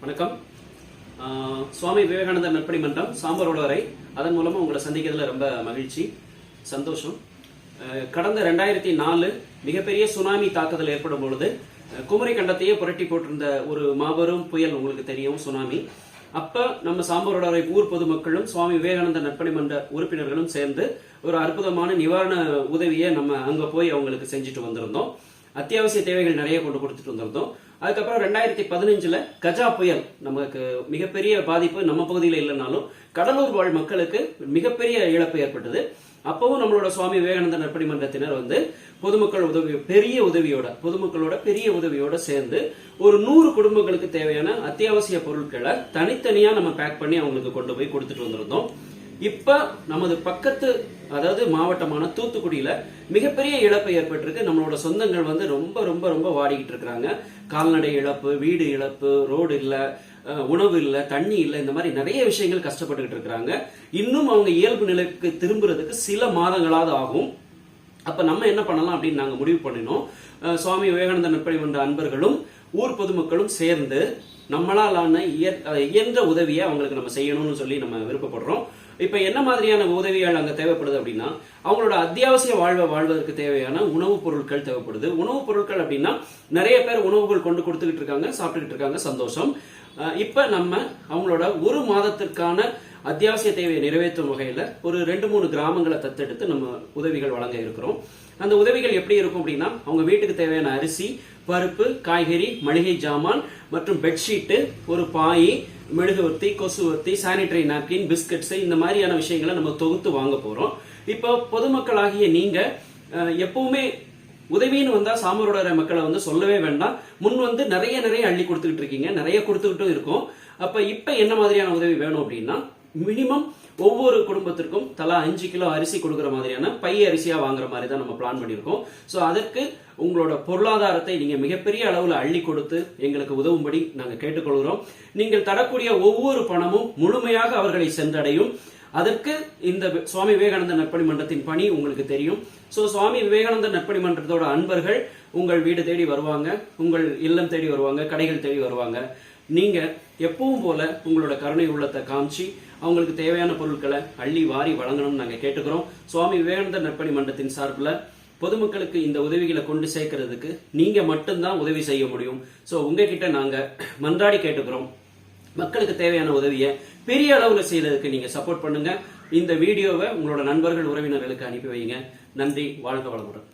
வணக்கம். சுவாமி விவேகானந்தர் நற்பணி மன்றம் சாம்பரோட உழவரை அதன் மூலமா உங்களை சந்திக்கிறதுல ரொம்ப மகிழ்ச்சி சந்தோஷம். கடந்த ரெண்டாயிரத்தி நாலு மிகப்பெரிய சுனாமி தாக்குதல் ஏற்படும் பொழுது குமரி கண்டத்தையே புரட்டி போட்டிருந்த ஒரு மாபெரும் புயல் உங்களுக்கு தெரியும் சுனாமி. அப்ப நம்ம சாம்பரோட ஊர் பொதுமக்களும் சுவாமி விவேகானந்தர் நற்பணி மன்ற உறுப்பினர்களும் சேர்ந்து ஒரு அற்புதமான நிவாரண உதவியை நம்ம அங்க போய் அவங்களுக்கு செஞ்சுட்டு வந்திருந்தோம். அத்தியாவசிய தேவைகள் நிறைய கொண்டு கொடுத்துட்டு வந்திருந்தோம். அதுக்கப்புறம் ரெண்டாயிரத்தி பதினஞ்சுல கஜா புயல் நமக்கு மிகப்பெரிய பாதிப்பு நம்ம பகுதியில் இல்லைனாலும் கடலூர் வாழ் மக்களுக்கு மிகப்பெரிய இழப்பு ஏற்பட்டது. அப்பவும் நம்மளோட சுவாமி விவேகானந்தர் நற்பணி மன்றத்தினர் வந்து பொதுமக்கள் உதவி பெரிய உதவியோட பொதுமக்களோட பெரிய உதவியோட சேர்ந்து ஒரு நூறு குடும்பங்களுக்கு தேவையான அத்தியாவசிய பொருட்களை தனித்தனியா நம்ம பேக் பண்ணி அவங்களுக்கு கொண்டு போய் கொடுத்துட்டு வந்திருந்தோம். இப்ப நமது பக்கத்து அதாவது மாவட்டமான தூத்துக்குடியில மிகப்பெரிய இழப்பு ஏற்பட்டிருக்கு. நம்மளோட சொந்தங்கள் வந்து ரொம்ப ரொம்ப ரொம்ப வாடிக்கிட்டு இருக்கிறாங்க. கால்நடை இழப்பு வீடு இழப்பு ரோடு இல்ல உணவு இல்ல தண்ணி இல்ல இந்த மாதிரி நிறைய விஷயங்கள் கஷ்டப்பட்டுக்கிட்டு இருக்கிறாங்க. இன்னும் அவங்க இயல்பு நிலைக்கு திரும்புறதுக்கு சில மாதங்களாவது ஆகும். அப்ப நம்ம என்ன பண்ணலாம் அப்படின்னு நாங்க முடிவு பண்ணினோம். சுவாமி விவேகானந்த நற்பணி வந்த அன்பர்களும் ஊர் பொதுமக்களும் சேர்ந்து நம்மளாலான இயன்ற உதவியை அவங்களுக்கு நம்ம செய்யணும்னு சொல்லி நம்ம விருப்பப்படுறோம். இப்போ என்ன மாதிரியான உதவிகள் அங்கே தேவைப்படுது அப்படின்னா அவங்களோட அத்தியாவசிய வாழ்வை வாழ்வதற்கு தேவையான உணவுப் பொருட்கள் தேவைப்படுது. உணவுப் பொருட்கள் அப்படின்னா நிறைய பேர் உணவுகள் கொண்டு கொடுத்துக்கிட்டு இருக்காங்க சாப்பிட்டுக்கிட்டு இருக்காங்க சந்தோஷம். இப்போ நம்ம அவங்களோட ஒரு மாதத்திற்கான அத்தியாவசிய தேவையை நிறைவேற்றும் வகையில் ஒரு ரெண்டு மூணு கிராமங்களை தத்தெடுத்து நம்ம உதவிகள் வழங்க இருக்கிறோம். அந்த உதவிகள் எப்படி இருக்கும் அப்படின்னா அவங்க வீட்டுக்கு தேவையான அரிசி பருப்பு காய்கறி மளிகை ஜாமான் மற்றும் பெட்ஷீட்டு ஒரு பாய் மெழுகுவர்த்தி கொசுவர்த்தி சானிடரி நாப்கின் பிஸ்கட்ஸ் இந்த மாதிரியான விஷயங்களை நம்ம தொகுத்து வாங்க போறோம். இப்போ பொதுமக்களாகிய நீங்க எப்பவுமே உதவின்னு வந்தா சாமரோட மக்களை வந்து சொல்லவே வேண்டாம். முன் வந்து நிறைய நிறைய அள்ளி கொடுத்துக்கிட்டு இருக்கீங்க. நிறைய கொடுத்துக்கிட்டும் இருக்கும். அப்ப இப்ப என்ன மாதிரியான உதவி வேணும் அப்படின்னா மினிமம் ஒவ்வொரு குடும்பத்திற்கும் தலா அஞ்சு கிலோ அரிசி கொடுக்குற மாதிரியான பை அரிசியா வாங்குற மாதிரி தான் நம்ம பிளான் பண்ணியிருக்கோம். ஸோ அதற்கு உங்களோட பொருளாதாரத்தை நீங்க மிகப்பெரிய அளவுல அள்ளி கொடுத்து எங்களுக்கு உதவும்படி நாங்க கேட்டுக்கொள்கிறோம். நீங்கள் தரக்கூடிய ஒவ்வொரு பணமும் முழுமையாக அவர்களை சென்றடையும். அதற்கு இந்த சுவாமி விவேகானந்த நற்பணி மன்றத்தின் பணி உங்களுக்கு தெரியும். சோ சுவாமி விவேகானந்தர் நற்பணி மன்றத்தோட அன்பர்கள் உங்கள் வீடு தேடி வருவாங்க உங்கள் இல்லம் தேடி வருவாங்க கடைகள் தேடி வருவாங்க. நீங்க எப்பவும் போல உங்களோட கருணை உள்ளத்தை காமிச்சு அவங்களுக்கு தேவையான பொருட்களை அள்ளி வாரி வழங்கணும்னு நாங்க கேட்டுக்கிறோம். சுவாமி விவேகானந்தர் நற்பணி மன்றத்தின் சார்பில் பொதுமக்களுக்கு இந்த உதவிகளை கொண்டு சேர்க்கறதுக்கு நீங்க மட்டும்தான் உதவி செய்ய முடியும். சோ உங்ககிட்ட நாங்க மன்றாடி கேட்டுக்கிறோம். மக்களுக்கு தேவையான உதவியை பெரிய அளவுல செய்யறதுக்கு நீங்க சப்போர்ட் பண்ணுங்க. இந்த வீடியோவை உங்களோட நண்பர்கள் உறவினர்களுக்கு அனுப்பி வைங்க. நன்றி வாழ்க வளமுடன்.